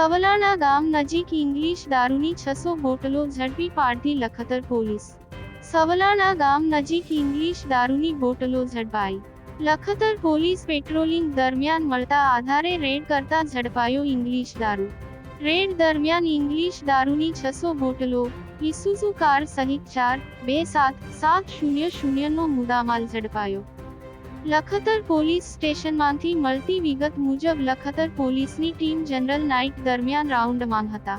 સવલાણા ગામ નજીક ઇંગ્લિશ દારૂની છસો બોટલો ઝડપી પાડતી લખતર પોલીસ. સવલાણા ગામ નજીક ઇંગ્લિશ દારૂની બોટલો ઝડપાઈ. લખતર પોલીસ પેટ્રોલિંગ દરમિયાન મળતા આધારે રેડ કરતા ઝડપાયો ઇંગ્લિશ દારૂ. રેડ દરમિયાન ઇંગ્લિશ દારૂની છસો બોટલો ઇસુઝુ કાર સહિત ચાર, બે સાત સાત શૂન્ય શૂન્યનો મુદ્દામાલ ઝડપાયો. લખતર પોલીસ સ્ટેશનમાંથી મળતી વિગત મુજબ લખતર પોલીસની ટીમ જનરલ નાઇટ દરમિયાન રાઉન્ડમાં હતા.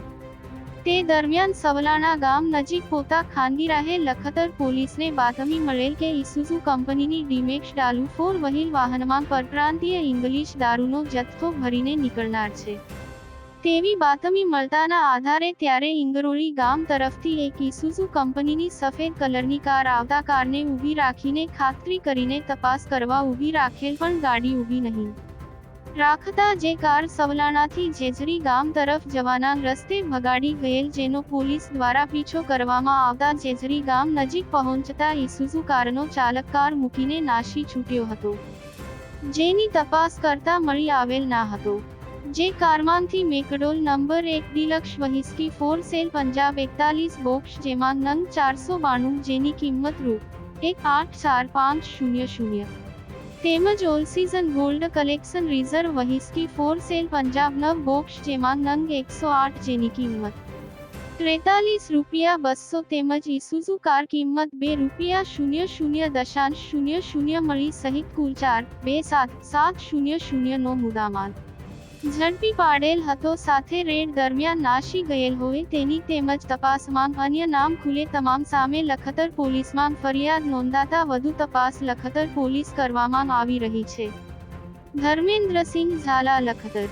તે દરમિયાન સવલાણા ગામ નજીક પોતા ખાનગી રાહે લખતર પોલીસને બાતમી મળેલ કે ઇસુઝુ કંપનીની ડીમેક્સ ડાલુ ફોર વહીલ વાહનમાં પરપ્રાંતીય ઇંગ્લિશ દારૂનો જથ્થો ભરીને નીકળનાર છે. તેવી બાતમી મળતાના આધારે ત્યારે ઇંગરોળી ગામ તરફથી એક ઇસુઝુ કંપનીની સફેદ કલરની કાર આવતા કારને ઊભી રાખીને ખાતરી કરીને તપાસ કરવા ઊભી રાખેલ પણ ગાડી ઊભી નહીં. રાખતા જે કાર સવલાણાથી જેજરી ગામ તરફ જવાના રસ્તે ભગાડી ગયેલ જેનો પોલીસ દ્વારા પીછો કરવામાં આવતા જેજરી ગામ નજીક પહોંચતા ઇસુઝુ કારનો ચાલક કાર મૂકીને નાશી છૂટ્યો હતો. જેની તપાસ કરતા મળી આવેલ ના હતો. જે કારમાંથી મેકડોલ નંબર એક deluxe whisky for sale Punjab એકતાલીસ બોક્સ જેમાં નંગ ચારસો બાણું જેની કિંમત રૂ એક આઠ ચાર પાંચ શૂન્ય શૂન્ય તેમજ all season gold collection reserve whisky for sale Punjab નવ બોક્સ જેમાં નંગ એકસો આઠ જેની કિંમત ત્રેતાલીસ રૂપિયા બસો તેમજ ઇસુઝુ કાર કિંમત બે રૂપિયા શૂન્ય શૂન્ય દશાંશ શૂન્ય શૂન્ય મળી સહિત કુલ ચાર બે સાત સાત શૂન્ય શૂન્યનો મુદ્દામાલ ઝડપી પાડેલ હતો. સાથે રેડ દરમિયાન નાશી ગયેલ હોય તેની તેમજ તપાસમાં અન્ય નામ ખુલે તમામ સામે લખતર પોલીસમાં ફરિયાદ નોંધાતા વધુ તપાસ લખતર પોલીસ કરવામાં આવી રહી છે. ધર્મેન્દ્રસિંહ ઝાલા લખતર